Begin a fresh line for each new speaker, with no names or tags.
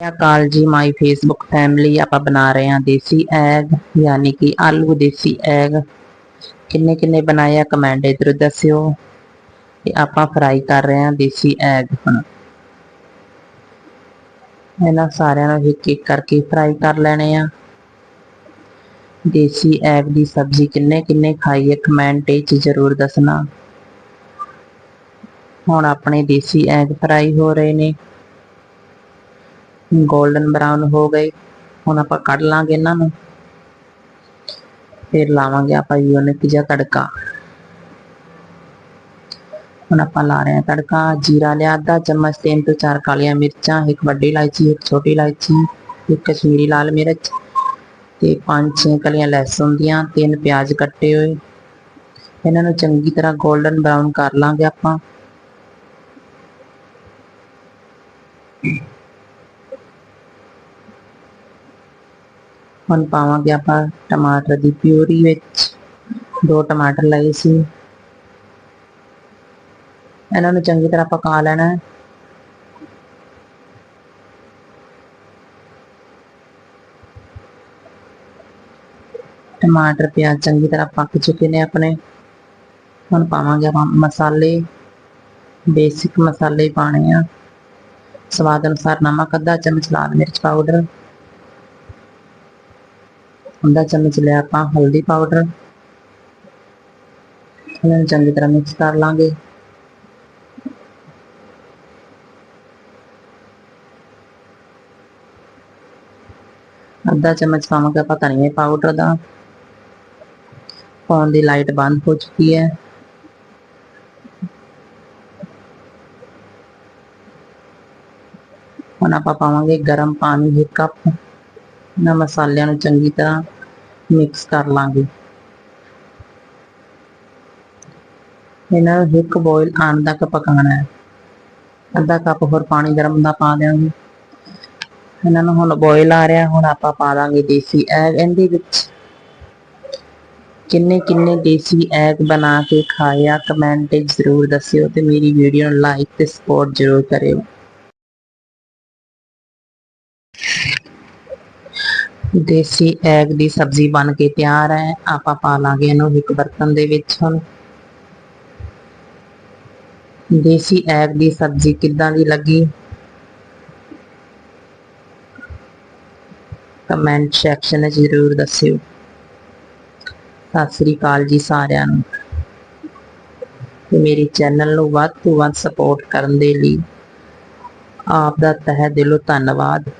ਸਤਿ ਸ਼੍ਰੀ ਅਕਾਲ ਜੀ ਮਾਈ Facebook family ਆਪਾਂ ਬਣਾ ਰਹੇ ਹਾਂ ਦੇਸੀ ਐਗ ਯਾਨੀ ਕਿ ਆਲੂ ਦੇਸੀ ਐਗ ਕਿੰਨੇ ਕਿੰਨੇ ਬਣਾਏ ਆ ਕਮੈਂਟ ਇਧਰ ਦੱਸਿਓ। ਤੇ ਆਪਾਂ ਫਰਾਈ ਕਰ ਰਹੇ ਹਾਂ ਦੇਸੀ ਐਗ ਹੁਣ। ਇਹਨਾਂ ਸਾਰਿਆਂ ਨੂੰ ਇੱਕ ਇੱਕ ਕਰਕੇ ਫਰਾਈ ਕਰ ਲੈਣੇ ਆ। ਦੇਸੀ ਐਗ ਦੀ ਸਬਜ਼ੀ ਕਿੰਨੇ ਕਿੰਨੇ ਖਾਈ ਹੈ ਕਮੈਂਟ ਵਿੱਚ ਜ਼ਰੂਰ ਦੱਸਣਾ। ਹੁਣ ਆਪਣੇ ਦੇਸੀ ਐਗ ਫਰਾਈ ਹੋ ਰਹੇ ਨੇ। 골ਡਨ ਬਰਾਊਨ ਹੋ ਗਏ। ਹੁਣ ਆਪਾਂ ਕੱਢ ਲਾਂਗੇ ਇਹਨਾਂ ਨੂੰ। ਫਿਰ ਲਾਵਾਂਗੇ ਆਪਾਂ ਯੂਨਿਕ ਜਿਹਾ ਤੜਕਾ। ਹੁਣ ਆਪਾਂ ਲਾ ਰਹੇ ਹਾਂ ਤੜਕਾ। ਜੀਰਾ ਲਿਆ ਅੱਧਾ ਚਮਚ, ਤਿੰਨ ਤੋਂ ਚਾਰ ਕਾਲੀਆਂ ਮਿਰਚਾਂ, ਇੱਕ ਵੱਡੀ ਇਲਾਇਚੀ, ਇੱਕ ਛੋਟੀ ਇਲਾਇਚੀ, ਇੱਕ ਕਸ਼ਮੀਰੀ ਲਾਲ ਮਿਰਚ ਤੇ ਪੰਜ ਛੇ ਕਲੀਆਂ ਲਹਿਸਨ ਦੀਆਂ, ਤਿੰਨ ਪਿਆਜ਼ ਕੱਟੇ ਹੋਏ। ਇਹਨਾਂ ਨੂੰ ਚੰਗੀ ਤਰ੍ਹਾਂ 골ਡਨ ਬਰਾਊਨ ਕਰ ਲਾਂਗੇ ਆਪਾਂ। ਹੁਣ ਪਾਵਾਂਗੇ ਆਪਾਂ ਟਮਾਟਰ ਦੀ ਪਿਊਰੀ ਵਿੱਚ। ਦੋ ਟਮਾਟਰ ਲਏ ਸੀ। ਇਹਨਾਂ ਨੂੰ ਚੰਗੀ ਤਰ੍ਹਾਂ ਪਕਾ ਲੈਣਾ। ਹੈ ਟਮਾਟਰ, ਪਿਆਜ਼ ਚੰਗੀ ਤਰ੍ਹਾਂ ਪੱਕ ਚੁੱਕੇ ਨੇ ਆਪਣੇ। ਹੁਣ ਪਾਵਾਂਗੇ ਆਪਾਂ ਮਸਾਲੇ। ਬੇਸਿਕ ਮਸਾਲੇ ਪਾਣੇ ਆ। ਸਵਾਦ ਅਨੁਸਾਰ ਨਮਕ, ਅੱਧਾ ਚਮਚ ਲਾਲ ਮਿਰਚ ਪਾਊਡਰ। ਅੱਧਾ ਚਮਚ ਲਿਆ ਆਪਾਂ ਹਲਦੀ ਪਾਊਡਰ ਇਹਨਾਂ ਨੂੰ ਚੰਗੀ ਤਰ੍ਹਾਂ ਮਿਕਸ ਕਰ ਲਾਂਗੇ। ਅੱਧਾ ਚਮਚ ਪਾਵਾਂਗੇ ਆਪਾਂ ਧਨੀਆ ਪਾਊਡਰ ਦਾ। ਫੋਨ ਦੀ ਲਾਈਟ ਬੰਦ ਹੋ ਚੁੱਕੀ ਹੈ। ਹੁਣ ਆਪਾਂ ਪਾਵਾਂਗੇ ਗਰਮ ਪਾਣੀ ਇੱਕ ਕੱਪ ਨਾ ਮਸਾਲਿਆਂ ਨੂੰ ਚੰਗੀ ਤਰ੍ਹਾਂ ਮਿਕਸ ਕਰ ਲਾਂਗੇ। ਇਹਨਾਂ ਨੂੰ ਇੱਕ ਬੋਇਲ ਆਉਣ ਤੱਕ ਪਕਾਉਣਾ ਹੈ। ਅੱਧਾ ਕੱਪ ਹੋਰ ਪਾਣੀ ਗਰਮ ਦਾ ਪਾ ਦਿਆਂਗੇ। ਇਹਨਾਂ ਨੂੰ ਹੁਣ ਬੋਇਲ ਆ ਰਿਹਾ, ਹੁਣ ਆਪਾਂ ਪਾ ਦਾਂਗੇ ਦੇਸੀ ਐਗ ਇਹਦੇ ਵਿੱਚ ਕਿੰਨੇ ਕਿੰਨੇ ਦੇਸੀ ਐਗ ਬਣਾ ਕੇ ਖਾਇਆ ਕਮੈਂਟ ਜ਼ਰੂਰ ਦੱਸਿਓ ਤੇ ਮੇਰੀ ਵੀਡੀਓ ਨੂੰ ਲਾਈਕ ਤੇ ਸਪੋਰਟ ਜ਼ਰੂਰ ਕਰਿਓ। ਦੇਸੀ ਐਗ ਦੀ ਸਬਜ਼ੀ ਬਣ ਕੇ ਤਿਆਰ ਹੈ। ਆਪਾਂ ਪਾ ਲਾਂਗੇ ਇਹਨੂੰ ਇੱਕ ਬਰਤਨ ਦੇ ਵਿੱਚ ਹੁਣ। ਦੇਸੀ ਐਗ ਦੀ ਸਬਜ਼ੀ ਕਿੱਦਾਂ ਦੀ ਲੱਗੀ? ਕਮੈਂਟ ਸੈਕਸ਼ਨ ਵਿੱਚ ਜ਼ਰੂਰ ਦੱਸਿਓ। ਸਤਿ ਸ੍ਰੀ ਅਕਾਲ ਜੀ ਸਾਰਿਆਂ ਨੂੰ। ਤੇ ਮੇਰੇ ਚੈਨਲ ਨੂੰ ਵੱਧ ਤੋਂ ਵੱਧ ਸਪੋਰਟ ਕਰਨ ਦੇ ਲਈ ਆਪ ਦਾ ਤਹਿ ਦਿਲੋਂ ਧੰਨਵਾਦ।